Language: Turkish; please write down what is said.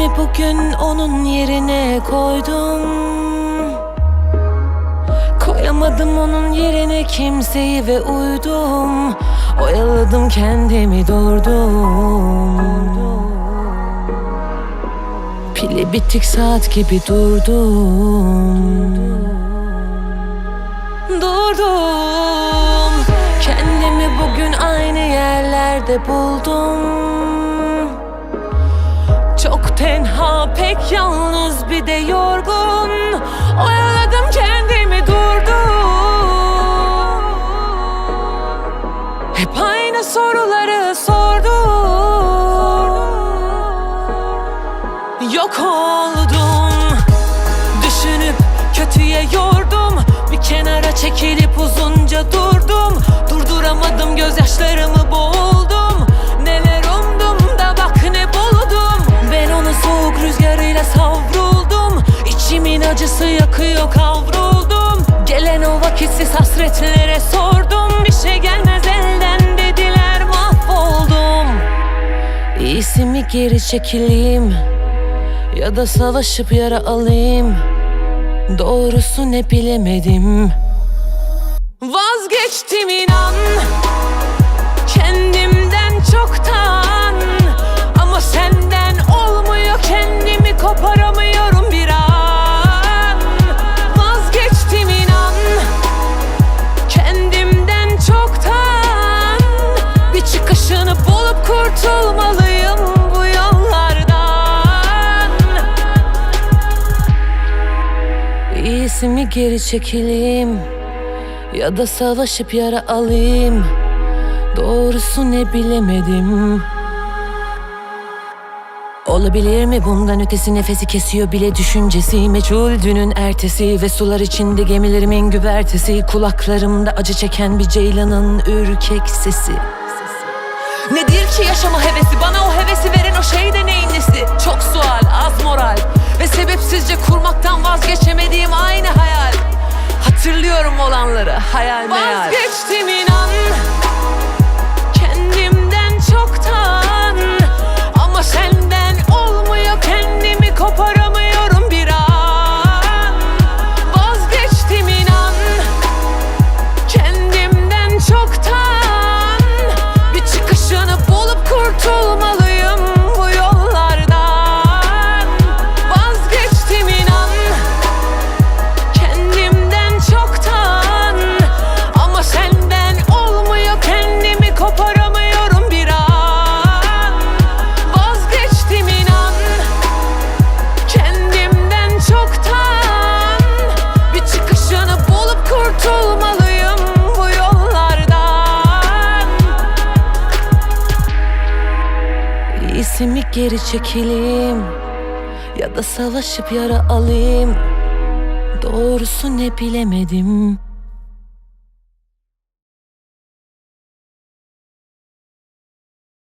Kendimi bugün onun yerine koydum. Koyamadım onun yerine kimseyi ve uydum. Oyaladım kendimi durdum. Pili bitik saat gibi durdum. Durdum. Kendimi bugün aynı yerlerde buldum pek yalnız bir de yorgun. Oyaladım kendimi durdum. Hep aynı soruları sordum. Yok oldum Vakitsiz hasretlere sordum Bir şey gelmez elden dediler mahvoldum. İyisi mi geri çekileyim? Ya da savaşıp yara alayım? Doğrusu ne bilemedim. Vazgeçtim inan kurtulmalıyım bu yollardan. İyisi mi geri çekileyim? Ya da savaşıp yara alayım? Doğrusu ne bilemedim. Olabilir mi bundan ötesi? Nefesi kesiyor bile düşüncesi. Meçhul dünün ertesi ve sular içinde gemilerimin güvertesi. Kulaklarımda acı çeken bir ceylanın ürkek sesi. Nedir ki yaşama hevesi bana o hevesi veren o şey de neyin nesi? Çok sual az moral. Ve sebepsizce kurmaktan vazgeçemediğim aynı hayal. Hatırlıyorum olanları hayal meyal. Vazgeçtim İyisi geri çekileyim Ya da savaşıp yara alayım. Doğrusu ne bilemedim